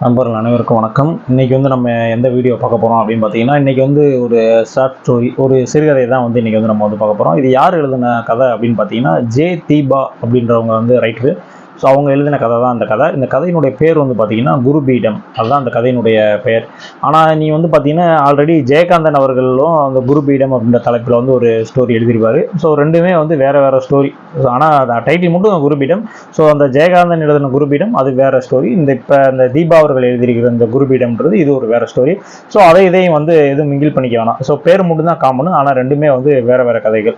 நண்பர்கள் அனைவருக்கும் வணக்கம். இன்றைக்கி வந்து நம்ம எந்த வீடியோ பார்க்க போகிறோம் அப்படின்னு பார்த்தீங்கன்னா இன்றைக்கி வந்து ஒரு ஷார்ட் ஸ்டோரி ஒரு சிறுகதை தான் வந்து இன்றைக்கி வந்து நம்ம வந்து பார்க்க போகிறோம் இது யார் எழுதின கதை அப்படின்னு பார்த்தீங்கன்னா ஜே தீபா அப்படின்றவங்க வந்து ரைட்டரு ஸோ அவங்க எழுதின கதை தான் அந்த கதை. இந்த கதையினுடைய பேர் வந்து பார்த்தீங்கன்னா குருபீடம். அதுதான் அந்த கதையினுடைய பெயர் ஆனால் நீ வந்து பார்த்தீங்கன்னா ஆல்ரெடி ஜெயகாந்தன் அவர்களும் அந்த குருபீடம் அப்படின்ற தலைப்பில் வந்து ஒரு ஸ்டோரி எழுதியிருப்பார் ஸோ ரெண்டுமே வந்து வேறு வேறு ஸ்டோரி ஆனால் டைட்டில் மட்டும் குருபீடம். ஸோ அந்த ஜெயகாந்தன் எழுதின குருபீடம் அது வேறு ஸ்டோரி இந்த இப்போ இந்த தீபா அவர்கள் எழுதியிருக்கிற இந்த குருபீடம்ன்றது இது ஒரு வேறு ஸ்டோரி ஸோ அதை இதையும் வந்து எதுவும் மிங்கில் பண்ணிக்க வேணாம். ஸோ பேர் மட்டும் தான் காமனு ஆனால் ரெண்டுமே வந்து வேறு வேறு கதைகள்.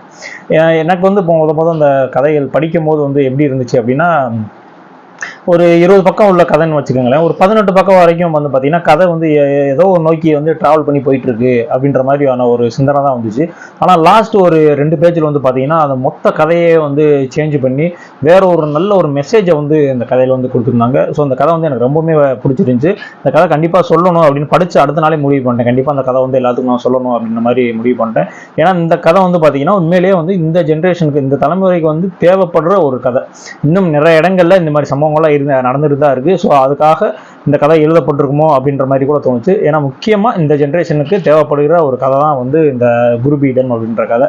எனக்கு வந்து இப்போ முத முத அந்த கதைகள் படிக்கும் போது வந்து எப்படி இருந்துச்சு அப்படின்னா ஒரு இருபது பக்கம் உள்ள கதைன்னு வச்சுக்கோங்களேன். ஒரு பதினெட்டு பக்கம் வரைக்கும் வந்து பார்த்தீங்கன்னா கதை வந்து ஏதோ ஒரு நோக்கி வந்து ட்ராவல் பண்ணி போயிட்டு இருக்கு அப்படின்ற மாதிரியான ஒரு சிந்தனை தான் வந்துச்சு. ஆனால் லாஸ்ட் ஒரு ரெண்டு பேஜில் வந்து பார்த்தீங்கன்னா அந்த மொத்த கதையே வந்து சேஞ்ச் பண்ணி வேற ஒரு நல்ல ஒரு மெசேஜை வந்து இந்த கதையில் வந்து கொடுத்துருந்தாங்க. ஸோ அந்த கதை வந்து எனக்கு ரொம்பவுமே பிடிச்சிருந்துச்சு. இந்த கதை கண்டிப்பாக சொல்லணும் அப்படின்னு படித்து அடுத்த நாளே முடிவு பண்ணிட்டேன். கண்டிப்பாக அந்த கதை வந்து எல்லாத்துக்கும் நான் சொல்லணும் அப்படின்ற மாதிரி முடிவு பண்ணிட்டேன். ஏன்னா இந்த கதை வந்து பார்த்தீங்கன்னா உண்மையிலேயே வந்து இந்த ஜென்ரேஷனுக்கு இந்த தலைமுறைக்கு வந்து தேவைப்படுற ஒரு கதை. இன்னும் நிறைய இடங்களில் இந்த மாதிரி சம்பவங்கள்லாம் இருந்த நடந்துட்டு தான் இருக்குது ஸோ அதுக்காக இந்த கதை எழுதப்பட்டிருக்குமோ அப்படின்ற மாதிரி கூட தோணுச்சு. ஏன்னா முக்கியமாக இந்த ஜென்ரேஷனுக்கு தேவைப்படுகிற ஒரு கதை தான் வந்து இந்த குருபீடன் அப்படின்ற கதை.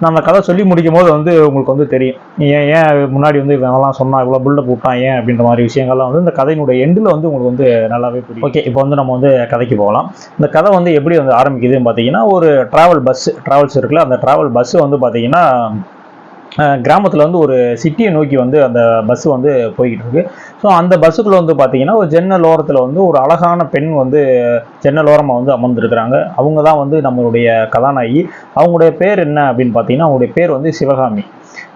நான் அந்த கதை சொல்லி முடிக்கும் போது வந்து உங்களுக்கு வந்து தெரியும். ஏன் ஏன் முன்னாடி வந்து இவங்கெல்லாம் சொன்னால் இவ்வளோ பில்டப் போட்டான் ஏன் அப்படின்ற மாதிரி விஷயங்கள்லாம் வந்து இந்த கதையினுடைய எண்டில் வந்து உங்களுக்கு வந்து நல்லாவே புரியும். ஓகே இப்போ வந்து நம்ம வந்து கதைக்கு போகலாம். இந்த கதை வந்து எப்படி வந்து ஆரம்பிக்குதுன்னு பார்த்தீங்கன்னா ஒரு ட்ராவல் பஸ் ட்ராவல்ஸ் இருக்குல்ல அந்த ட்ராவல் பஸ் வந்து பார்த்தீங்கன்னா கிராமத்தில் வந்து ஒரு சிட்டியை நோக்கி வந்து அந்த பஸ் வந்து போய்கிட்டு இருக்கு. ஸோ அந்த பஸ்ஸுக்குள்ளே வந்து பார்த்தீங்கன்னா ஒரு ஜன்னல் ஓரத்தில் வந்து ஒரு அழகான பெண் வந்து ஜன்னல் ஓரமாக வந்து அமர்ந்திருக்கிறாங்க. அவங்க தான் வந்து நம்மளுடைய கதாநாயகி. அவங்களுடைய பேர் என்ன அப்படின்னு பார்த்தீங்கன்னா அவங்களுடைய பேர் வந்து சிவகாமி.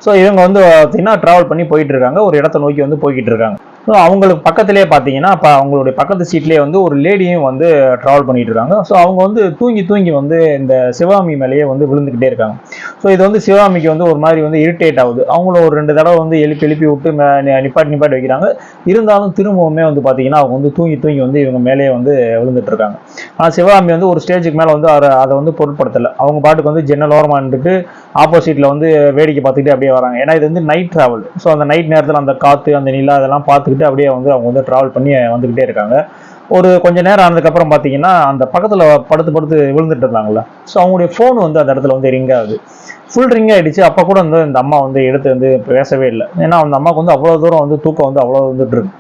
ஸோ இவங்க வந்து பார்த்தீங்கன்னா ட்ராவல் பண்ணி போயிட்டு இருக்காங்க ஒரு இடத்த நோக்கி வந்து போய்கிட்டு இருக்காங்க ஸோ அவங்களுக்கு பக்கத்துலேயே பார்த்தீங்கன்னா இப்போ அவங்களுடைய பக்கத்து சீட்லேயே வந்து ஒரு லேடியும் வந்து ட்ராவல் பண்ணிட்டு இருக்காங்க ஸோ அவங்க வந்து தூங்கி தூங்கி வந்து இந்த சிவாமி மேலேயே வந்து விழுந்துக்கிட்டே இருக்காங்க. ஸோ இது வந்து சிவகாமிக்கு வந்து ஒரு மாதிரி வந்து இரிட்டேட் ஆகுது. அவங்களும் ஒரு ரெண்டு தடவை வந்து எழுப்பி எழுப்பி விட்டு நிப்பாட்டி நிப்பாட்டி வைக்கிறாங்க. இருந்தாலும் திரும்பவுமே வந்து பார்த்தீங்கன்னா அவங்க வந்து தூங்கி தூங்கி வந்து இவங்க மேலேயே வந்து விழுந்துட்டு இருக்காங்க ஆனால் சிவகாமி வந்து ஒரு ஸ்டேஜுக்கு மேலே வந்து அதை அதை வந்து பொருட்படுத்தலை. அவங்க பாட்டுக்கு வந்து ஜன்னல் ஓரமாக ஆப்போசிட்டில் வந்து வேடிக்கை பார்த்துக்கிட்டு அப்படியே வராங்க. ஏன்னா இது வந்து நைட் ட்ராவல் ஸோ அந்த நைட் நேரத்தில் அந்த காற்று அந்த நிலா அதெல்லாம் பார்த்துக்கிட்டு அப்படியே வந்து அவங்க வந்து ட்ராவல் பண்ணி வந்துக்கிட்டே இருக்காங்க. ஒரு கொஞ்ச நேரம் ஆனதுக்கப்புறம் பார்த்தீங்கன்னா அந்த பக்கத்தில் படுத்து படுத்து விழுந்துட்டு இருந்தாங்கல்ல. ஸோ அவங்களுடைய ஃபோன் வந்து அந்த இடத்துல வந்து ரிங் ஆகுது. ஃபுல் ரிங் ஆகிடுச்சு அப்போ கூட வந்து இந்த அம்மா வந்து எடுத்து வந்து பேசவே இல்லை. ஏன்னா அந்த அம்மாவுக்கு வந்து அவ்வளோ தூரம் வந்து தூக்கம் வந்து அவ்வளோ வந்துட்டு இருக்கு.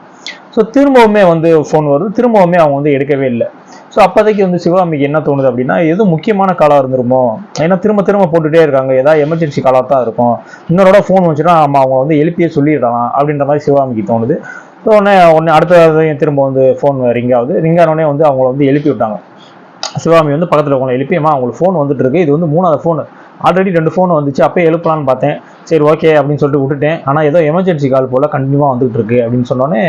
ஸோ திரும்பவுமே வந்து ஃபோன் வருது. திரும்பவுமே அவங்க வந்து எடுக்கவே இல்லை. ஸோ அப்போதைக்கு வந்து சிவகாமிக்கு என்ன தோணுது அப்படின்னா எதுவும் முக்கியமான காலாக இருந்துருமோ ஏன்னா திரும்ப திரும்ப போட்டுகிட்டே இருக்காங்க. ஏதாவது எமர்ஜென்சி காலாக தான் இருக்கும். இன்னொருட ஃபோன் வந்துச்சுன்னா நம்ம அவங்க வந்து எழுப்பியே சொல்லிடலாம் அப்படின்ற மாதிரி சிவகாமிக்கு தோணுது. ஸோ உடனே உடனே அடுத்த திரும்ப வந்து ஃபோன் ரிங் ஆகுது. ரிங் ஆனோடனே வந்து அவங்கள வந்து எழுப்பி விட்டாங்க. சிவகாமி வந்து பக்கத்தில் உங்களை எழுப்பியம்மா அவங்களுக்கு ஃபோன் வந்துட்டு இருக்கு. இது வந்து மூணாவது ஃபோனு ஆல்ரெடி ரெண்டு ஃபோன் வந்துச்சு. அப்பயே எழுப்பலான்னு பார்த்தேன். சரி ஓகே அப்படின்னு சொல்லிட்டு விட்டுட்டேன். ஆனால் ஏதோ எமர்ஜென்சி கால் போல் கண்டினியூவாக வந்துகிட்டு இருக்கு அப்படின்னு சொன்னோடனே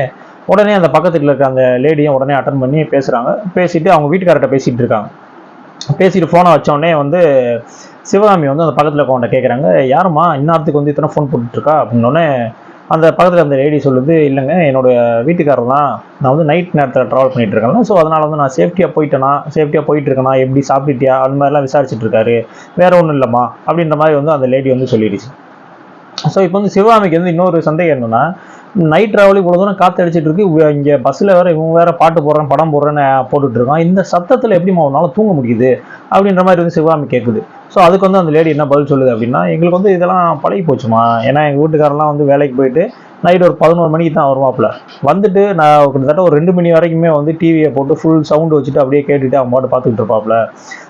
உடனே அந்த பக்கத்தில் இருக்க அந்த லேடியும் உடனே அட்டன் பண்ணி பேசுகிறாங்க பேசிட்டு அவங்க வீட்டுக்காரர்கிட்ட பேசிட்டு இருக்காங்க. பேசிட்டு ஃபோனை வச்சோடனே வந்து சிவகாமி வந்து அந்த பக்கத்தில் இருக்கவன்ட்ட கேட்குறாங்க யாரும்மா இந்நேரத்துக்கு வந்து இத்தனை ஃபோன் போட்டுட்ருக்கா அப்படின்னோடனே அந்த பக்கத்தில் அந்த லேடி சொல்லுது இல்லைங்க என்னோட வீட்டுக்காரர் தான் நான் வந்து நைட் நேரத்தில் ட்ராவல் பண்ணிகிட்டு இருக்கேன்ல ஸோ அதனால் வந்து நான் சேஃப்டியாக போயிட்டேனா சேஃப்டியாக போயிட்டுருக்கேனா எப்படி சாப்பிட்டுட்டியா? அந்த மாதிரிலாம் விசாரிச்சுட்டு இருக்காரு. ஒன்றும் இல்லைம்மா அப்படின்ற மாதிரி வந்து அந்த லேடி வந்து சொல்லிடுச்சு. ஸோ இப்போ வந்து சிவகாமிக்கு வந்து இன்னொரு சந்தேகம் என்னென்னா நைட் ட்ராவல் இவ்வளோ தூரம் காற்று அடிச்சிட்டு இருக்கு. இங்கே பஸ்ஸில் வேற இவங்க வேற பாட்டு போடுறேன் படம் போடுறேன்னு போட்டுட்டு இருக்கான். இந்த சத்தத்தில் எப்படிம்மா அவனால தூங்க முடியுது? அப்படின்ற மாதிரி வந்து சிவகாமி கேட்குது ஸோ அதுக்கு வந்து அந்த லேடி என்ன பதில் சொல்லுது அப்படின்னா எங்களுக்கு வந்து இதெல்லாம் பழகி போச்சுமா? ஏன்னா எங்கள் வீட்டுக்காரெல்லாம் வந்து வேலைக்கு போயிட்டு நைட் ஒரு பதினோரு மணிக்கு தான் வருவாப்புல. வந்துட்டு நான் கிட்டத்தட்ட ஒரு ரெண்டு மணி வரைக்குமே வந்து டிவியை போட்டு ஃபுல் சவுண்டு வச்சுட்டு அப்படியே கேட்டுட்டு அவன் பாட்டு பார்த்துக்கிட்டு இருப்பாப்புல.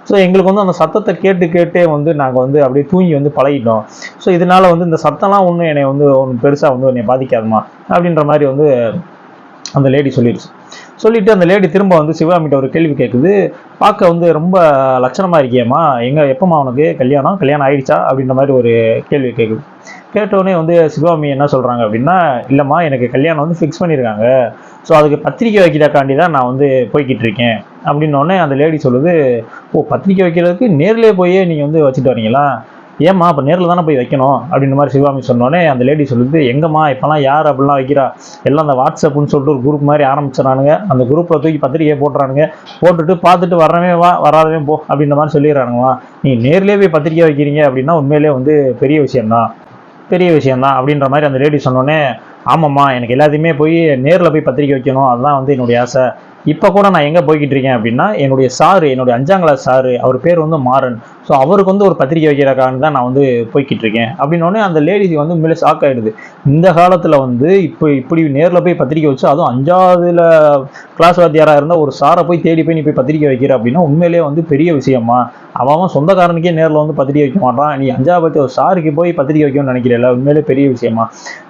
ஸோ எங்களுக்கு வந்து அந்த சத்தத்தை கேட்டு கேட்டே வந்து நாங்கள் வந்து அப்படியே தூங்கி வந்து பழகிட்டோம். ஸோ இதனால வந்து இந்த சத்தம்லாம் ஒன்றும் என்னை வந்து ஒன்று பெருசாக வந்து என்னை பாதிக்காதுமா அப்படின்ற மாதிரி வந்து அந்த லேடி சொல்லிடுச்சு. சொல்லிட்டு அந்த லேடி திரும்ப வந்து சிவகாமிட்ட ஒரு கேள்வி கேட்குது பார்க்க வந்து ரொம்ப லட்சணமாக இருக்கியம்மா. எங்கே எப்போம்மா உனக்கு? கல்யாணம்? கல்யாணம் ஆயிடுச்சா? அப்படின்ற மாதிரி ஒரு கேள்வி கேட்குது கேட்டோடனே வந்து சிவகாமி என்ன சொல்கிறாங்க அப்படின்னா இல்லைம்மா எனக்கு கல்யாணம் வந்து ஃபிக்ஸ் பண்ணியிருக்காங்க ஸோ அதுக்கு பத்திரிக்கை வைக்கிறக்காண்டி தான் நான் வந்து போய்கிட்டு இருக்கேன். அப்படின்னோடனே அந்த லேடி சொல்லுது ஓ பத்திரிக்கை வைக்கிறதுக்கு நேர்லேயே போய் நீங்கள் வந்து வச்சுட்டு வரீங்களா? ஏம்மா அப்போ நேரில் தானே போய் வைக்கணும்? அப்படின்ற மாதிரி சிவகாமி சொன்னோடனே அந்த லேடி சொல்லுது எங்கம்மா இப்போலாம் யார் அப்படிலாம் வைக்கிறா? எல்லாம் அந்த வாட்ஸ்அப்னு சொல்லிட்டு ஒரு குரூப் மாதிரி ஆரம்பிச்சிடறானுங்க அந்த குரூப்பில் தூக்கி பத்திரிக்கையை போட்டுறானுங்க. போட்டுட்டு பார்த்துட்டு வரவே வா வராதவே போ அப்படின்ற மாதிரி சொல்லிடுறானுங்கம்மா. நீ நேரிலே போய் பத்திரிக்கை வைக்கிறீங்க அப்படின்னா உண்மையிலேயே வந்து பெரிய விஷயம்தான். பெரிய விஷயம்தான் அப்படின்ற மாதிரி அந்த லேடி சொன்னோடனே ஆமாம்மா எனக்கு எல்லாத்தையுமே போய் நேரில் போய் பத்திரிக்கை வைக்கணும். அதுதான் வந்து என்னுடைய ஆசை. இப்போ கூட நான் எங்கே போய்கிட்டு இருக்கேன் அப்படின்னா என்னுடைய சாரு என்னுடைய அஞ்சாம் கிளாஸ் சாரு அவர் பேர் வந்து மாறன். ஸோ அவருக்கு வந்து ஒரு பத்திரிக்கை வைக்கிறக்காக தான் நான் வந்து போய்கிட்டு இருக்கேன். அப்படின்னோடனே அந்த லேடிஸ் வந்து உண்மையிலே ஷாக் ஆகிடுது இந்த காலத்தில் வந்து இப்போ இப்படி நேரில் போய் பத்திரிக்கை வச்சு அதுவும் அஞ்சாவதுல கிளாஸ் வாத்தியாராக இருந்தால் ஒரு சாரை போய் தேடி போய் நீ போய் பத்திரிக்கை வைக்கிற அப்படின்னா உண்மையிலேயே வந்து பெரிய விஷயமா? அவன் அவன் சொந்தக்காரனுக்கே நேரில் வந்து பத்திரிக்கை வைக்க மாட்டான். நீ அஞ்சாவது ஒரு சாருக்கு போய் பத்திரிக்கை வைக்கணும்னு நினைக்கிறேன் உண்மையிலே பெரிய விஷயமா?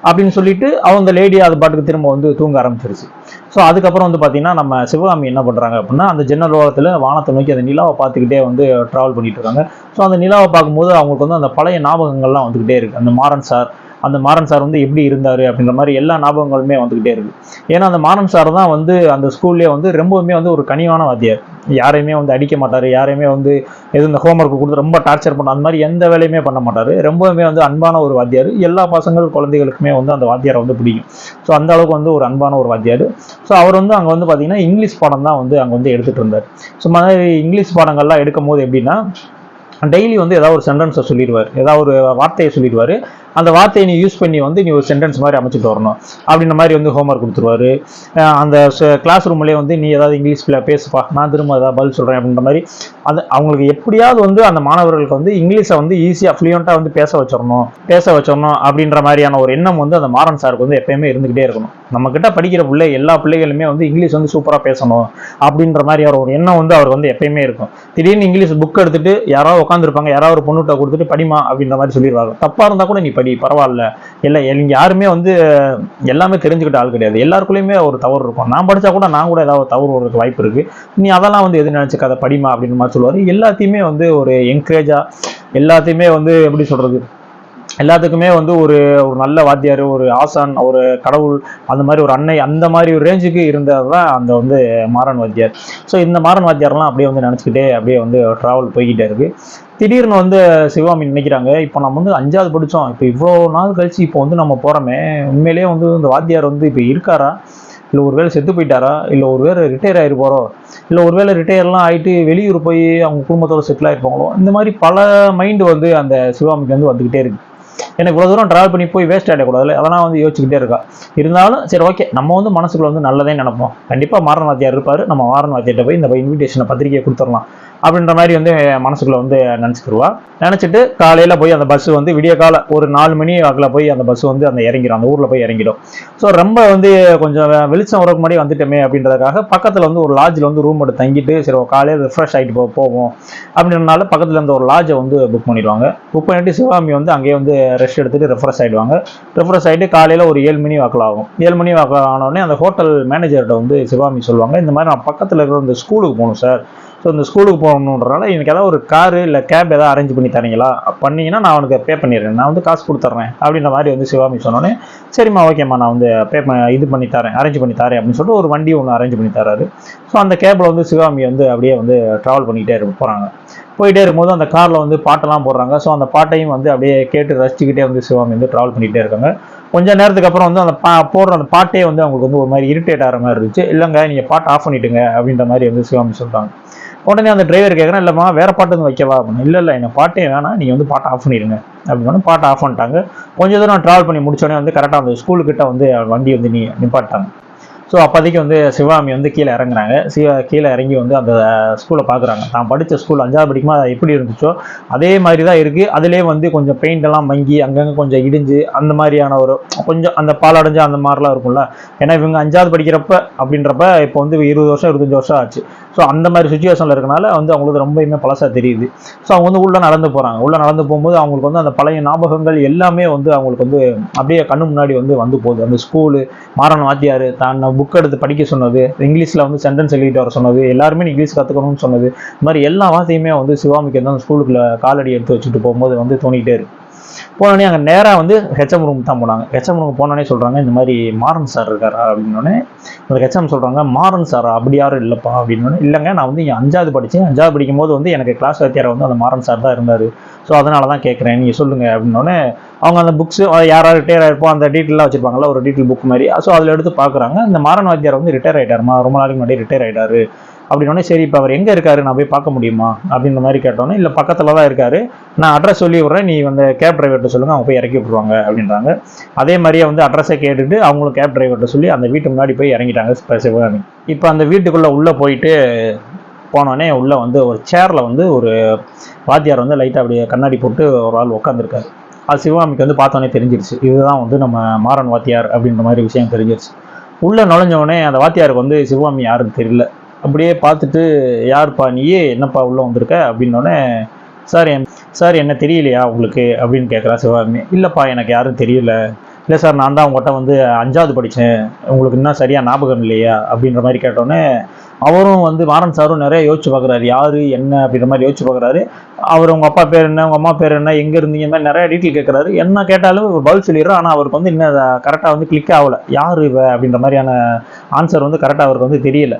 அப்படின்னு சொல்லிட்டு அவங்க லேடி அது பாட்டுக்கு திரும்ப வந்து தூங்க ஆரம்பிச்சிருச்சு. ஸோ அதுக்கப்புறம் வந்து பார்த்தீங்கன்னா நம்ம சிவகாமி என்ன பண்ணுறாங்க அப்படின்னா அந்த ஜன்னல் ஓரத்தில் வானத்தை நோக்கி அந்த நிலாவை பார்த்துக்கிட்டே வந்து ட்ராவல் பண்ணிட்டு இருக்காங்க. ஸோ அந்த நிலாவை பார்க்கும்போது அவங்களுக்கு வந்து அந்த பழைய ஞாபகங்கள்லாம் வந்துக்கிட்டே இருக்குது அந்த மாறன் சார் அந்த மாறன் சார் வந்து எப்படி இருந்தார் அப்படின்ற மாதிரி எல்லா ஞாபகங்களுமே வந்துக்கிட்டே இருக்கு. ஏன்னா அந்த மாறன் சார் தான் வந்து அந்த ஸ்கூல்லேயே வந்து ரொம்பவுமே வந்து ஒரு கனிவான வாத்தியார். யாரையுமே வந்து அடிக்க மாட்டார் யாரையுமே வந்து எதுவும் இந்த ஹோம்ஒர்க் கொடுத்து ரொம்ப டார்ச்சர் பண்ண அந்த மாதிரி எந்த வேலையுமே பண்ண மாட்டார். ரொம்பவுமே வந்து அன்பான ஒரு வாத்தியார். எல்லா பசங்கள் குழந்தைகளுக்குமே வந்து அந்த வாத்தியாரை வந்து பிடிக்கும். ஸோ அந்த அளவுக்கு வந்து ஒரு அன்பான ஒரு வாத்தியார். ஸோ அவர் வந்து அங்கே வந்து பார்த்தீங்கன்னா இங்கிலீஷ் பாடம் தான் வந்து அங்கே வந்து எடுத்துகிட்டு இருந்தார். ஸோ மாதிரி இங்கிலீஷ் பாடங்கள்லாம் எடுக்கும் போது எப்படின்னா டெய்லி வந்து ஏதாவது ஒரு சென்டென்ஸை சொல்லிடுவார். ஏதாவது ஒரு வார்த்தையை சொல்லிடுவார். அந்த வார்த்தையை நீ யூஸ் பண்ணி வந்து நீ ஒரு சென்டென்ஸ் மாதிரி அமைச்சிட்டு வரணும். அப்படின்ற மாதிரி வந்து ஹோம்ஒர்க் கொடுத்துருவாரு. அந்த கிளாஸ் ரூம்லேயே வந்து நீ ஏதாவது இங்கிலீஷில் பேசுப்பா நான் திரும்ப ஏதாவது பதில் சொல்கிறேன் அப்படின்ற மாதிரி அது அவங்களுக்கு எப்படியாவது வந்து அந்த மாணவர்களுக்கு வந்து இங்கிலீஷை வந்து ஈஸியாக ஃப்ளூயண்ட்டாக வந்து பேச வச்சிடணும் பேச வச்சிடணும் அப்படின்ற மாதிரியான ஒரு எண்ணம் வந்து அந்த மாறன் சாருக்கு வந்து எப்பயுமே இருந்துகிட்டே இருக்கணும். நம்மக்கிட்ட படிக்கிற பிள்ளை எல்லா பிள்ளைகளுமே வந்து இங்கிலீஷ் வந்து சூப்பராக பேசணும் அப்படின்ற மாதிரி ஒரு எண்ணம் வந்து அவர் வந்து எப்பயுமே இருக்கும். திடீர்னு இங்கிலீஷ் புக் எடுத்துட்டு யாராவது உட்காந்துருப்பாங்க யாராவது ஒரு பொண்ணுகிட்ட கொடுத்துட்டு படிமா அப்படின்ற மாதிரி சொல்லிடுவாங்க. தப்பாக இருந்தால் கூட நீ படி பரவாயில்ல. இல்லை இங்க யாருமே வந்து எல்லாமே தெரிஞ்சுக்கிட்ட ஆள் கிடையாது. எல்லாருக்குள்ளேயுமே ஒரு தவறு இருக்கும். நான் படிச்சா கூட நான் கூட ஏதாவது தவறு வரதுக்கு வாய்ப்பு இருக்கு. நீ அதெல்லாம் வந்து எது நினைச்சுக்காத படிமா அப்படின்னு மாதிரி சொல்லுவார். எல்லாத்தையுமே வந்து ஒரு என்கரேஜா எல்லாத்தையுமே வந்து எப்படி சொல்றது எல்லாத்துக்குமே வந்து ஒரு ஒரு நல்ல வாத்தியார் ஒரு ஆசான் ஒரு கடவுள் அந்த மாதிரி ஒரு அன்னை அந்த மாதிரி ஒரு ரேஞ்சுக்கு இருந்தது தான் அந்த வந்து மாறன் வாத்தியார். ஸோ இந்த மாறன் வாத்தியார்லாம் அப்படியே வந்து நினச்சிக்கிட்டே அப்படியே வந்து ட்ராவல் போய்கிட்டே இருக்கு. திடீர்னு வந்து சிவகாமி நினைக்கிறாங்க. இப்போ நம்ம வந்து அஞ்சாவது படித்தோம் இப்போ இவ்வளோ நாள் கழிச்சு இப்போ வந்து நம்ம போகிறோமே உண்மையிலேயே வந்து இந்த வாத்தியார் வந்து இப்போ இருக்காரா? இல்லை ஒரு வேளை செத்து போயிட்டாரா? இல்லை ஒரு ஒருவேளை ரிட்டையர் ஆகிட்டு போகிறோம் இல்லை ஒருவேளை ரிட்டையர்லாம் ஆகிட்டு வெளியூர் போய் அவங்க குடும்பத்தோட செட்டில் ஆகிருப்பாங்களோ இந்த மாதிரி பல மைண்டு வந்து அந்த சிவகாமிக்கு வந்து வந்துக்கிட்டே இருக்குது எனக்கு இவ்வளோ தூரம் ட்ராவல் பண்ணி போய் வேஸ்ட் ஆகிடக்கூடாது அதெல்லாம் வந்து யோசிச்சுக்கிட்டே இருக்கா. இருந்தாலும் சரி ஓகே நம்ம வந்து மனசுக்குள்ள வந்து நல்லதே நினைப்போம். கண்டிப்பாக மாறன் வாத்தியார் இருப்பார். நம்ம மாறன் வாத்தியார்கிட்ட போய் இந்த இன்விடேஷனை பத்திரிக்கையை கொடுத்துடலாம். அப்படின்ற மாதிரி வந்து மனசுக்குள்ள வந்து நினச்சிக்கிடுவா நினச்சிட்டு காலையில் போய் அந்த பஸ் வந்து விடிய கால ஒரு நாலு மணி வாக்கில் போய் அந்த பஸ் வந்து அந்த இறங்கிடும் அந்த ஊரில் போய் இறங்கிடும். ஸோ ரொம்ப வந்து கொஞ்சம் வெளிச்சம் வரக்கு முன்னாடி வந்துட்டோமே அப்படின்றதுக்காக பக்கத்தில் வந்து ஒரு லாட்ஜில் வந்து ரூம் எடுத்து தங்கிட்டு சரி காலையில் ரிஃப்ரெஷ் ஆகிட்டு போ போவோம். அப்படின்றனால பக்கத்தில் இருந்த ஒரு லாட்ஜை வந்து புக் பண்ணிடுவாங்க. புக் பண்ணிட்டு சிவகாமி வந்து அங்கேயே வந்து ரெஸ்ட் எடுத்துட்டு ரெஃப்ரெஷ் ஆகிடுவாங்க ரெஃப்ரெஷ் ஆகிட்டு காலையில் ஒரு ஏழு மணி வாக்கில் ஆகும். ஏழு மணி வாக்கில் ஆனோடனே அந்த ஹோட்டல் மேனேஜர்கிட்ட வந்து சிவகாமி சொல்லுவாங்க இந்த மாதிரி நான் பக்கத்தில் இருக்கிற இந்த ஸ்கூலுக்கு போகணும் சார் ஸோ இந்த ஸ்கூலுக்கு போகணுன்றனால எனக்கு ஏதாவது ஒரு காரு இல்லை கேப் ஏதாவது அரேஞ்ச் பண்ணி தரீங்களா? பண்ணீங்கன்னா நான் உனக்கு பே பண்ணிடுறேன். நான் வந்து காசு கொடுத்துட்றேன் அப்படின்ற மாதிரி வந்து சிவாமி சொன்னோன்னே சரிம்மா ஓகேம்மா நான் வந்து பே இது பண்ணி தரேன் அரேஞ்ச் பண்ணி தரேன் அப்படின்னு சொல்லிட்டு ஒரு வண்டி ஒன்று அரேஞ்ச் பண்ணி தராரு ஸோ அந்த கேப்பில் வந்து சிவாமி வந்து அப்படியே வந்து ட்ராவல் பண்ணிக்கிட்டே இருக்க போகிறாங்க போயிட்டே இருக்கும்போது அந்த காரில் வந்து பாட்டெல்லாம் போடுறாங்க. ஸோ அந்த பாட்டையும் வந்து அப்படியே கேட்டு ரசிச்சுக்கிட்டே வந்து சிவாமி வந்து ட்ராவல் பண்ணிகிட்டே இருக்காங்க. கொஞ்ச நேரத்துக்கு அப்புறம் வந்து அந்த பா போடுற அந்த பாட்டே வந்து அவங்களுக்கு வந்து ஒரு மாதிரி இரிட்டேட் ஆகிற மாதிரி இருந்துச்சு. இல்லைங்க நீங்கள் பாட்டை ஆஃப் பண்ணிட்டுங்க அப்படின்ற மாதிரி வந்து சிவாமி சொல்கிறாங்க உடனே அந்த டிரைவர் கேட்குறேன் இல்லைம்மா வேற பாட்டு வந்து வைக்கவா? அப்படின்னு இல்லை இல்லை என்ன பாட்டே வேணாம் நீங்கள் வந்து பாட்டை ஆஃப் பண்ணிடுங்க. அப்படின்னு பாட்டை ஆஃப் பண்ணிட்டாங்க. கொஞ்சம் தூரம் ட்ராவல் பண்ணி முடிச்சோடனே வந்து கரெக்டாக அந்த ஸ்கூலுக்கிட்ட வந்து வண்டி வந்து நீ நிப்பாட்டாங்க ஸோ அப்போதைக்கு வந்து சிவகாமி வந்து கீழே இறங்குறாங்க. சிவ கீழே இறங்கி வந்து அந்த ஸ்கூலை பார்க்குறாங்க. தான் படித்த ஸ்கூல் அஞ்சாவது படிக்குமா அது எப்படி இருந்துச்சோ அதே மாதிரி தான் இருக்குது அதிலே வந்து கொஞ்சம் பெயிண்டெல்லாம் மங்கி அங்கங்கே கொஞ்சம் இடிஞ்சு அந்த மாதிரியான ஒரு கொஞ்சம் அந்த பாலடைஞ்ச அந்த மாதிரிலாம் இருக்கும்ல. ஏன்னா இவங்க அஞ்சாவது படிக்கிறப்ப அப்படின்றப்ப இப்போ வந்து இருபது வருஷம் இருபத்தஞ்சு வருஷம் ஆச்சு. ஸோ அந்த மாதிரி சுச்சுவேஷனில் இருக்கனால வந்து அவங்களுக்கு ரொம்பவுமே பழசாக தெரியுது. ஸோ அவங்க வந்து உள்ளே நடந்து போகிறாங்க உள்ளே நடந்து போகும்போது அவங்களுக்கு வந்து அந்த பழைய ஞாபகங்கள் எல்லாமே வந்து அவங்களுக்கு வந்து அப்படியே கண்ணு முன்னாடி வந்து வந்து போகுது. அந்த ஸ்கூலு மாறன் வாத்தியார் தான் புக் எடுத்து படிக்க சொன்னது இங்கிலீஷில் வந்து சென்டென்ஸ் எழுதிட்டு வர சொன்னது எல்லாருமே இங்கிலீஷ் கற்றுக்கணும்னு சொன்னது இந்த மாதிரி எல்லா வார்த்தையுமே வந்து சிவாமிக்கு வந்து அந்த ஸ்கூலுக்குள்ள காலடி எடுத்து வச்சுட்டு போகும்போது வந்து தோணிகிட்டே இருக்கு. போனோடனே அங்கே நேராக வந்து ஹெச்எம் ரூம் தான் போனாங்க. ஹெச்எம் ரூம் போனோடனே சொல்கிறாங்க இந்த மாதிரி மாறன் சார் இருக்காரா அப்படின்னோடனே அந்த ஹெச்எம் சொல்கிறாங்க மாறன் சாரா? அப்படி யாரும் இல்லைப்பா அப்படின்னோடனே இல்லைங்க நான் வந்து இங்கே அஞ்சாவது படித்தேன் அஞ்சாவது படிக்கும் போது வந்து எனக்கு கிளாஸ் வாத்தியாரை வந்து அந்த மாறன் சார் தான் இருந்தார். ஸோ அதனால தான் கேட்குறேன் நீங்கள் சொல்லுங்கள் அப்படின்னோடனே அவங்க அந்த புக்ஸு யாராவது ரிட்டையர் ஆயிருப்போம் அந்த டீட்டெயிலாக வச்சுருப்பாங்களா ஒரு டீட்டெயில் புக் மாதிரி. ஸோ அதில் எடுத்து பார்க்குறாங்க இந்த மாறன் வாத்தியார் வந்து ரிட்டையர் ஆகிட்டாருமா ரொம்ப நாளைக்கு முன்னாடி ரிட்டையர் ஆகிட்டாரு அப்படின்னோடனே சரி இப்போ அவர் எங்கே இருக்காரு? நான் போய் பார்க்க முடியுமா? அப்படின்ற மாதிரி கேட்டோன்னே இல்லை பக்கத்தில் தான் இருக்காரு. நான் அட்ரஸ் சொல்லி விட்றேன். நீ வந்து கேப் டிரைவர்கிட்ட சொல்லுங்க. அவங்க போய் இறக்கி விட்ருவாங்க அப்படின்றாங்க. அதே மாதிரியே வந்து அட்ரஸை கேட்டுட்டு அவங்களும் கேப் டிரைவர்கிட்ட சொல்லி அந்த வீட்டு முன்னாடி போய் இறங்கிட்டாங்க. சிவகாமி இப்போ அந்த வீட்டுக்குள்ளே உள்ளே போயிட்டு போனோடனே உள்ளே வந்து ஒரு சேரில் வந்து ஒரு வாத்தியார் வந்து லைட்டாக அப்படியே கண்ணாடி போட்டு ஒரு ஆள் உட்காந்துருக்காரு அது சிவகாமிக்கு வந்து பார்த்தோன்னே தெரிஞ்சிருச்சு. இதுதான் வந்து நம்ம மாறன் வாத்தியார் அப்படின்ற மாதிரி விஷயம் தெரிஞ்சிருச்சு. உள்ளே நுழைஞ்சவொடனே அந்த வாத்தியாருக்கு வந்து சிவகாமி யாருன்னு தெரியல. அப்படியே பார்த்துட்டு யார்ப்பா நீயே? என்னப்பா உள்ளே வந்திருக்க? அப்படின்னோடனே சார் என் சார் என்ன தெரியலையா உங்களுக்கு? அப்படின்னு கேட்குறா சிவகாமி. இல்லைப்பா எனக்கு யாரும் தெரியல. இல்லை சார் நான் தான் உங்கள்கிட்ட வந்து அஞ்சாவது படித்தேன் உங்களுக்கு இன்னும் சரியாக ஞாபகம் இல்லையா? அப்படின்ற மாதிரி கேட்டோன்னே அவரும் வந்து மாறன் சாரும் நிறைய யோசிச்சு பார்க்குறாரு. யார் என்ன? அப்படின்ற மாதிரி யோசிச்சு பார்க்குறாரு. அவர் உங்கள் அப்பா பேர் என்ன உங்கள் அம்மா பேர் என்ன எங்கே இருந்தீங்க மாதிரி நிறைய டீட்டெயில் கேட்குறாரு என்ன கேட்டாலும் ஒரு பதில் சொல்லிடுறோம் ஆனால் அவருக்கு வந்து இன்னும் கரெக்டாக வந்து கிளிக் ஆகலை. யார் இவ அப்படின்ற மாதிரியான ஆன்சர் வந்து கரெக்டாக அவருக்கு வந்து தெரியல.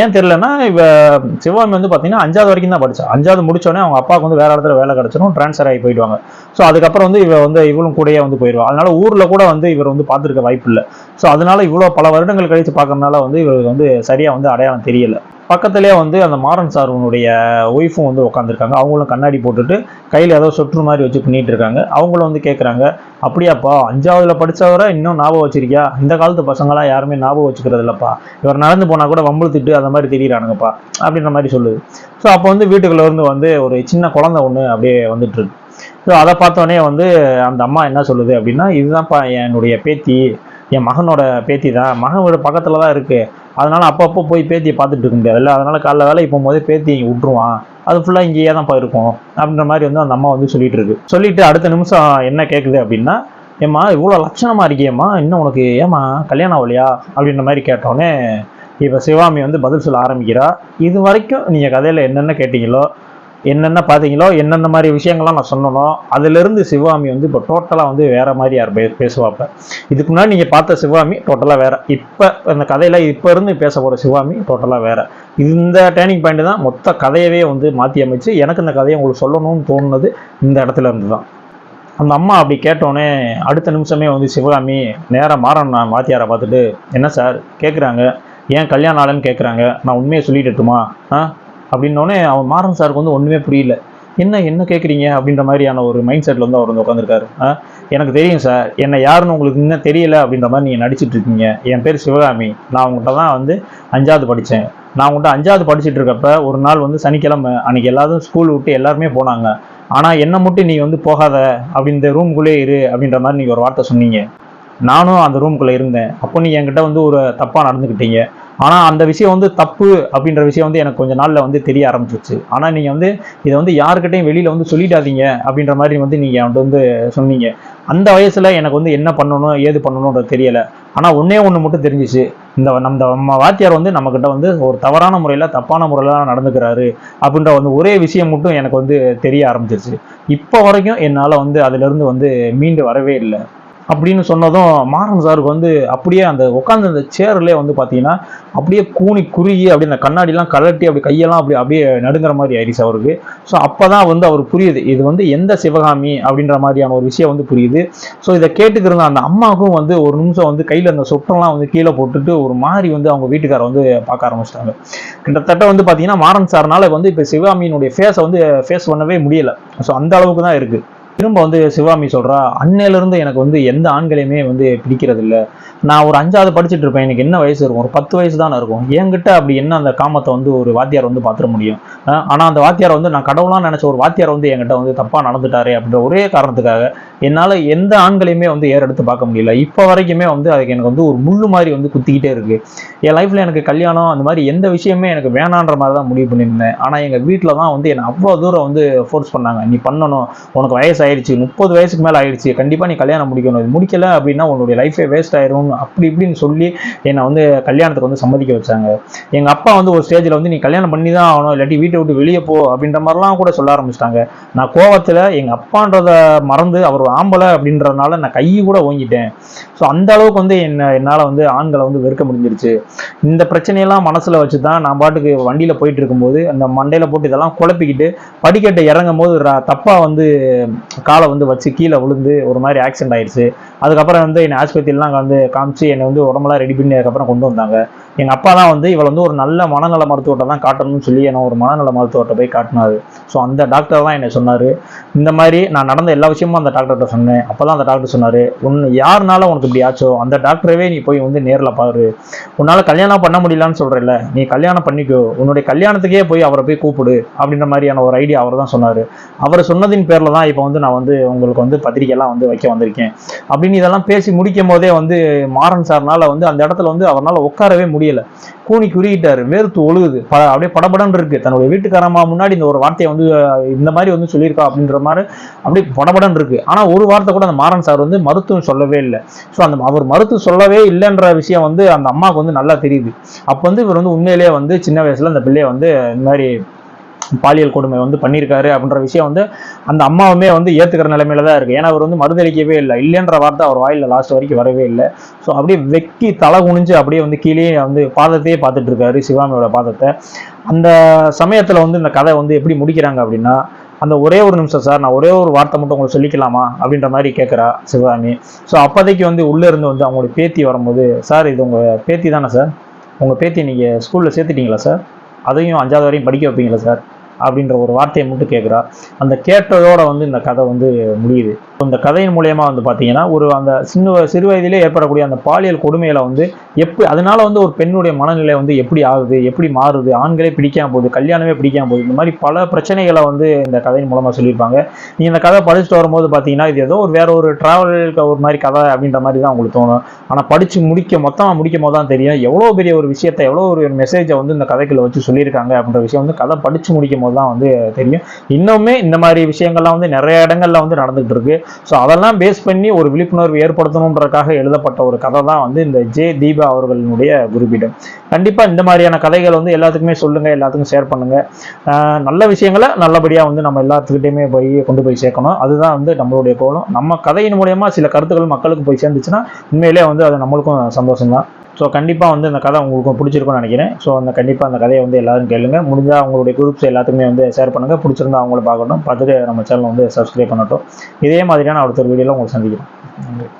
ஏன் தெரியலன்னா இவ சிவாமி வந்து பார்த்தீங்கன்னா அஞ்சாவது வரைக்கும் தான் படித்தா அஞ்சாவது முடிச்சோடனே அவங்க அப்பாவுக்கு வந்து வேற இடத்துல வேலை கிடச்சிடும் ட்ரான்ஸ்ஃபர் ஆகி போயிடுவாங்க. ஸோ அதுக்கப்புறம் வந்து இவ வந்து இவளும் கூடயே வந்து போயிடுவாள் அதனால ஊரில் கூட வந்து இவர் வந்து பார்த்துருக்க வாய்ப்பு இல்லை. ஸோ அதனால இவ்வளோ பல வருடங்கள் கழித்து பார்க்கறதுனால வந்து இவருக்கு வந்து சரியாக வந்து அடையாளம் தெரியலை. பக்கத்துலேயே வந்து அந்த மாறன் சாருனுடைய ஒய்ஃபும் வந்து உட்காந்துருக்காங்க அவங்களும் கண்ணாடி போட்டுட்டு கையில் ஏதோ சொற்று மாதிரி வச்சு பண்ணிட்டு இருக்காங்க. அவங்களும் வந்து கேட்குறாங்க அப்படியாப்பா அஞ்சாவதுல படித்தவரை இன்னும் ஞாபகம் வச்சிருக்கியா? இந்த காலத்து பசங்களாம் யாருமே ஞாபகம் வச்சுக்கிறது இல்லைப்பா. இவர் நடந்து போனால் கூட வம்பளுத்துட்டு அந்த மாதிரி தெரியிறானுங்கப்பா அப்படின்ற மாதிரி சொல்லுது. ஸோ அப்போ வந்து வீட்டுக்குள்ளேருந்து வந்து ஒரு சின்ன குழந்தை ஒன்று அப்படியே வந்துட்டுருக்கு ஸோ அதை பார்த்தோன்னே வந்து அந்த அம்மா என்ன சொல்லுது அப்படின்னா இதுதான்ப்பா என்னுடைய பேத்தி என் மகனோட பேத்தி தான். மகன் பக்கத்தில் தான் இருக்குது அதனால் அப்பப்போ போய் பேத்தியை பார்த்துட்டு இருக்க முடியாதுல்ல? அதனால் காலைல வேலைக்கு போகும்போது பேத்தி இங்கே விட்டுருவான். அது ஃபுல்லாக இங்கேயே தான்ப்பா இருக்கும். அப்படின்ற மாதிரி வந்து அந்த அம்மா வந்து சொல்லிட்டு இருக்கு. சொல்லிட்டு அடுத்த நிமிஷம் என்ன கேட்குது அப்படின்னா ஏம்மா இவ்வளோ லட்சணமாக இருக்கேம்மா இன்னும் உனக்கு ஏம்மா கல்யாணம் ஆகலையா? அப்படின்ற மாதிரி கேட்டோன்னே இப்போ சிவாமி வந்து பதில் சொல்ல ஆரம்பிக்கிறா. இது வரைக்கும் நீங்கள் கதையில் என்னென்ன கேட்டீங்களோ என்னென்ன பார்த்தீங்களோ என்னென்ன மாதிரி விஷயங்கள்லாம் நான் சொன்னனோ அதுலேருந்து சிவகாமி வந்து இப்போ டோட்டலாக வந்து வேற மாதிரி யார் பே பேசுவாப்ப இதுக்கு முன்னாடி நீங்கள் பார்த்த சிவகாமி டோட்டலாக வேற. இப்போ அந்த கதையில் இப்போ இருந்து பேச போகிற சிவகாமி டோட்டலாக வேற. இந்த டேர்னிங் பாயிண்ட் தான் மொத்த கதையவே வந்து மாற்றி அமைச்சு எனக்கு இந்த கதையை உங்களுக்கு சொல்லணும்னு தோணுனது இந்த இடத்துல இருந்து தான். அந்த அம்மா அப்படி கேட்டோன்னே அடுத்த நிமிஷமே வந்து சிவகாமி நேராக மாறன் நான் வாத்தியாரை பார்த்துட்டு என்ன சார்? கேட்குறாங்க ஏன் கல்யாணம் ஆளுன்னு கேட்குறாங்க நான் உண்மையை சொல்லிட்டுமா ஆ? அப்படின்னோடனே அவன் மாறன் சாருக்கு வந்து ஒன்றுமே புரியல. என்ன என்ன கேட்குறீங்க அப்படின்ற மாதிரியான ஒரு மைண்ட் செட்டில் வந்து அவர் வந்து உட்காந்துருக்காரு எனக்கு தெரியும் சார் என்னை யாருன்னு உங்களுக்கு இன்னும் தெரியல. அப்படின்ற மாதிரி நீங்கள் நடிச்சிட்டு இருக்கீங்க. என் பேர் சிவகாமி. நான் உங்கள்கிட்ட தான் வந்து அஞ்சாவது படித்தேன் நான் உங்கள்கிட்ட அஞ்சாவது படிச்சிட்டு இருக்கப்ப ஒரு நாள் வந்து சனிக்கிழமை அன்னைக்கு எல்லாரும் ஸ்கூல் விட்டு எல்லாருமே போனாங்க. ஆனால் என்னை மட்டும் நீ வந்து போகாத. அப்படின்ற ரூம்குள்ளே இரு. அப்படின்ற மாதிரி நீங்கள் ஒரு வார்த்தை சொன்னீங்க. நானும் அந்த ரூம்குள்ளே இருந்தேன். அப்போ நீ என்கிட்ட வந்து ஒரு தப்பாக நடந்துக்கிட்டீங்க ஆனால் அந்த விஷயம் வந்து தப்பு அப்படின்ற விஷயம் வந்து எனக்கு கொஞ்ச நாளில் வந்து தெரிய ஆரம்பிச்சிருச்சு. ஆனால் நீங்கள் வந்து இதை வந்து யாருக்கிட்டையும் வெளியில் வந்து சொல்லிடாதீங்க அப்படின்ற மாதிரி வந்து நீங்கள் வந்து சொன்னீங்க. அந்த வயசில் எனக்கு வந்து என்ன பண்ணணும் ஏது பண்ணணுன்றது தெரியலை. ஆனால் ஒன்றே ஒன்று மட்டும் தெரிஞ்சிச்சு. இந்த நம்ம நம்ம வாத்தியார் வந்து நம்மக்கிட்ட வந்து ஒரு தவறான முறையில் தப்பான முறையில் தான் நடந்துக்கிறாரு அப்படின்ற வந்து ஒரே விஷயம் மட்டும் எனக்கு வந்து தெரிய ஆரம்பிச்சிருச்சு. இப்போ வரைக்கும் என்னால் வந்து அதிலிருந்து வந்து மீண்டு வரவே இல்லை. அப்படின்னு சொன்னதும் மாறன் சாருக்கு வந்து அப்படியே அந்த உட்காந்து அந்த சேர்லேயே வந்து பார்த்தீங்கன்னா அப்படியே கூனி குறுகி அப்படியே அந்த கண்ணாடிலாம் கலட்டி அப்படி கையெல்லாம் அப்படி அப்படியே நடுங்கிற மாதிரி ஆயிடுச்சு அவருக்கு. ஸோ அப்போ தான் வந்து அவர் புரியுது இது வந்து எந்த சிவகாமி அப்படின்ற மாதிரியான ஒரு விஷயம் வந்து புரியுது. ஸோ இதை கேட்டுக்கிருந்த அந்த அம்மாவுக்கும் வந்து ஒரு நிமிஷம் வந்து கையில் அந்த சொட்டெல்லாம் வந்து கீழே போட்டுட்டு ஒரு மாதிரி வந்து அவங்க வீட்டுக்கார வந்து பார்க்க ஆரம்பிச்சிட்டாங்க. கிட்டத்தட்ட வந்து பார்த்தீங்கன்னா மாறன் சார்னால வந்து இப்போ சிவகாமியினுடைய ஃபேஸை வந்து ஃபேஸ் பண்ணவே முடியல. ஸோ அந்த அளவுக்கு தான் இருக்குது திரும்ப வந்து சிவாமி சொல்றா அன்னையிலிருந்து எனக்கு வந்து எந்த ஆண்களையுமே வந்து பிடிக்கிறது இல்லை நான் ஒரு அஞ்சாவது படிச்சுட்டு இருப்பேன். எனக்கு என்ன வயசு இருக்கும்? ஒரு பத்து வயசு தானே இருக்கும். என்கிட்ட அப்படி என்ன அந்த காமத்தை வந்து ஒரு வாத்தியார் வந்து பார்த்துட முடியும்? ஆனால் ஆனா அந்த வாத்தியார் வந்து நான் கடவுளா நினைச்ச ஒரு வாத்தியார் வந்து என்கிட்ட வந்து தப்பா நடந்துட்டாரு அப்படின்ற ஒரே காரணத்துக்காக என்னால் எந்த ஆண்களையுமே வந்து ஏறெடுத்து பார்க்க முடியல. இப்போ வரைக்குமே வந்து அதுக்கு எனக்கு வந்து ஒரு முள்ளு மாதிரி வந்து குத்திக்கிட்டே இருக்குது என் லைஃப்பில் எனக்கு கல்யாணம் அந்த மாதிரி எந்த விஷயமே எனக்கு வேணான்ற மாதிரி தான் முடிவு பண்ணியிருந்தேன். ஆனால் எங்கள் வீட்டில் தான் வந்து என்னை அவ்வளோ தூரம் வந்து ஃபோர்ஸ் பண்ணாங்க. நீ பண்ணணும் உனக்கு வயசு ஆயிடுச்சு முப்பது வயசுக்கு மேலே ஆயிடுச்சு கண்டிப்பாக நீ கல்யாணம் முடிக்கணும். இது முடிக்கல அப்படின்னா உன்னுடைய லைஃபே வேஸ்ட் ஆயிரும் அப்படி இப்படின்னு சொல்லி என்னை வந்து கல்யாணத்துக்கு வந்து சம்மதிக்க வச்சாங்க. எங்கள் அப்பா வந்து ஒரு ஸ்டேஜில் வந்து நீ கல்யாணம் பண்ணி தான் ஆகணும் இல்லாட்டி வீட்டை விட்டு வெளியே போ அப்படின்ற மாதிரிலாம் கூட சொல்ல ஆரம்பிச்சிட்டாங்க. நான் கோவத்தில் எங்கள் அப்பான்றத மறந்து அவர் ஆம்பளை அப்படின்றதுனால நான் கையை கூட ஓங்கிட்டேன். ஸோ அந்த அளவுக்கு வந்து என்ன என்னால் வந்து ஆண்களை வந்து வெறுக்க முடிஞ்சிருச்சு. இந்த பிரச்சனையெல்லாம் மனசில் வச்சு தான் நான் பாட்டுக்கு வண்டியில் போயிட்டு இருக்கும்போது அந்த மண்டையில் போட்டு இதெல்லாம் குழப்பிக்கிட்டு படிக்கட்டை இறங்கும் போது தப்பாக வந்து காலை வந்து வச்சு கீழே விழுந்து ஒரு மாதிரி ஆக்சிடென்ட் ஆயிடுச்சு. அதுக்கப்புறம் வந்து என்னை ஆஸ்பத்திரிலாம் வந்து காமிச்சு என்னை வந்து உடம்பெல்லாம் ரெடி பண்ணி அதுக்கப்புறம் கொண்டு வந்தாங்க. எங்கள் அப்பா தான் வந்து இவள் வந்து ஒரு நல்ல மனநல மருத்துவத்தை தான் காட்டணும்னு சொல்லி என்ன ஒரு மனநல மருத்துவத்தை போய் காட்டினாரு. ஸோ அந்த டாக்டர் தான் என்னை சொன்னார். இந்த மாதிரி நான் நடந்த எல்லா விஷயமும் அந்த டாக்டர்கிட்ட சொன்னேன். அப்போ தான் அந்த டாக்டர் சொன்னார் உன் யாருனால உனக்கு இப்படி ஆச்சோ? அந்த டாக்டரவே நீ போய் வந்து நேரில் பாரு. உன்னால் கல்யாணம் பண்ண முடியலன்னு சொல்கிறல்ல நீ கல்யாணம் பண்ணிக்கோ. உன்னுடைய கல்யாணத்துக்கே போய் அவரை போய் கூப்பிடு. அப்படின்ற மாதிரியான ஒரு ஐடியா அவர் தான் சொன்னார். அவர் சொன்னதின் பேரில் தான் இப்போ வந்து நான் வந்து உங்களுக்கு வந்து பத்திரிக்கைலாம் வந்து வைக்க வந்திருக்கேன். அப்படின்னு இதெல்லாம் பேசி முடிக்கும் போதே வந்து மாறன் சார்னால வந்து அந்த இடத்துல வந்து அவரால் உட்காரவே முடியும் முடியல. கூனி குறியிட்டாரு வேர்த்து ஒழுகுது. ப அப்படியே படபடன்னு இருக்கு. தன்னுடைய வீட்டுக்காரம்மா முன்னாடி இந்த ஒரு வார்த்தையை வந்து இந்த மாதிரி வந்து சொல்லியிருக்கா அப்படின்ற மாதிரி அப்படியே படபடன்னு இருக்கு. ஆனா ஒரு வார்த்தை கூட அந்த மாறன் சார் வந்து மருத்துவம் சொல்லவே இல்லை. ஸோ அந்த அவர் மருத்துவம் சொல்லவே இல்லைன்ற விஷயம் வந்து அந்த அம்மாவுக்கு வந்து நல்லா தெரியுது. அப்போ வந்து இவர் வந்து உண்மையிலேயே வந்து சின்ன வயசுல அந்த பிள்ளைய வந்து இந்த மாதிரி பாலியல் கொடுமை வந்து பண்ணியிருக்காரு அப்படின்ற விஷயம் வந்து அந்த அம்மாவுமே வந்து ஏற்றுக்கிற நிலைமையில தான் இருக்குது ஏன்னா அவர் வந்து மறுதளிக்கவே இல்லை. இல்லைன்ற வார்த்தை அவர் வாயில் லாஸ்ட் வரைக்கும் வரவே இல்லை. ஸோ அப்படியே வெக்கி தலை குனிஞ்சு அப்படியே வந்து கீழே வந்து பாதத்தையே பார்த்துட்டு இருக்காரு சிவாமியோட பாதத்தை. அந்த சமயத்தில் வந்து இந்த கதை வந்து எப்படி முடிக்கிறாங்க அப்படின்னா அந்த ஒரே ஒரு நிமிஷம் சார் நான் ஒரே ஒரு வார்த்தை மட்டும் உங்களுக்கு சொல்லிக்கலாமா? அப்படின்ற மாதிரி கேட்குறா சிவகாமி ஸோ அப்போதைக்கு வந்து உள்ளே இருந்து வந்து அவங்களுடைய பேத்தி வரும்போது சார் இது உங்கள் பேத்தி தானே சார்? உங்கள் பேத்தி நீங்கள் ஸ்கூலில் சேர்த்துட்டீங்களா சார்? அதையும் அஞ்சாவது வரையும் படிக்க வைப்பீங்களா சார்? அப்படின்ற ஒரு வார்த்தையை மட்டும் கேட்குறா அந்த கேட்டதோட வந்து இந்த கதை வந்து முடியுது. இந்த கதையின் மூலயமா வந்து பார்த்தீங்கன்னா ஒரு அந்த சின்ன சிறு வயதிலே ஏற்படக்கூடிய அந்த பாலியல் கொடுமையில வந்து எப்படி அதனால வந்து ஒரு பெண்ணுடைய மனநிலை வந்து எப்படி ஆகுது எப்படி மாறுது ஆண்களே பிடிக்காம போகுது கல்யாணமே பிடிக்காம போகுது இந்த மாதிரி பல பிரச்சனைகளை வந்து இந்த கதையின் மூலமாக சொல்லியிருப்பாங்க. நீங்கள் இந்த கதை படிச்சுட்டு வரும்போது பார்த்தீங்கன்னா இது ஏதோ ஒரு வேற ஒரு டிராவல் ஒரு மாதிரி கதை அப்படின்ற மாதிரி தான் உங்களுக்கு தோணும். ஆனால் படிச்சு முடிக்க மொத்தமாக முடிக்கும் போது தான் தெரியும். எவ்வளோ பெரிய ஒரு விஷயத்தை எவ்வளோ ஒரு மெசேஜை வந்து இந்த கதைக்குள்ள வச்சு சொல்லியிருக்காங்க அப்படின்ற விஷயம் வந்து கதை படிச்சு முடிக்கும் போது தான் வந்து தெரியும். இன்னுமே இந்த மாதிரி விஷயங்கள்லாம் வந்து நிறைய இடங்கள்ல வந்து நடந்துகிட்டு இருக்கு. ஸோ அதெல்லாம் பேஸ் பண்ணி ஒரு விழிப்புணர்வு ஏற்படுத்தணுன்றக்காக எழுதப்பட்ட ஒரு கதை தான் வந்து இந்த ஜே தீபா அவர்களினுடைய குறிப்பிடம் கண்டிப்பாக இந்த மாதிரியான கதைகள் வந்து எல்லாத்துக்குமே சொல்லுங்க எல்லாத்துக்கும் ஷேர் பண்ணுங்க. ஆஹ் நல்ல விஷயங்களை நல்லபடியாக வந்து நம்ம எல்லாத்துக்கிட்டையுமே போய் கொண்டு போய் சேர்க்கணும். அதுதான் வந்து நம்மளுடைய கோலம். நம்ம கதையின் மூலயமா சில கருத்துக்கள் மக்களுக்கு போய் சேர்ந்துச்சுன்னா உண்மையிலே வந்து அது நம்மளுக்கும் சந்தோஷம் தான் ஸோ கண்டிப்பாக வந்து இந்த கதை உங்களுக்கு பிடிச்சிருக்கும்னு நினைக்கிறேன். ஸோ அந்த கண்டிப்பாக அந்த கதையை வந்து எல்லாரும் கேளுங்க. முடிஞ்சால் அவங்களுடைய குரூப்ஸ் எல்லாத்துக்குமே வந்து ஷேர் பண்ணுங்கள் பிடிச்சிருந்தா அவங்கள பார்க்கட்டும். பார்த்துட்டு நம்ம சேனல் வந்து சப்ஸ்கிரைப் பண்ணட்டும். இதே மாதிரியான அடுத்த வீடியோவில் உங்களுக்கு சந்திக்கிறோம் நன்றி.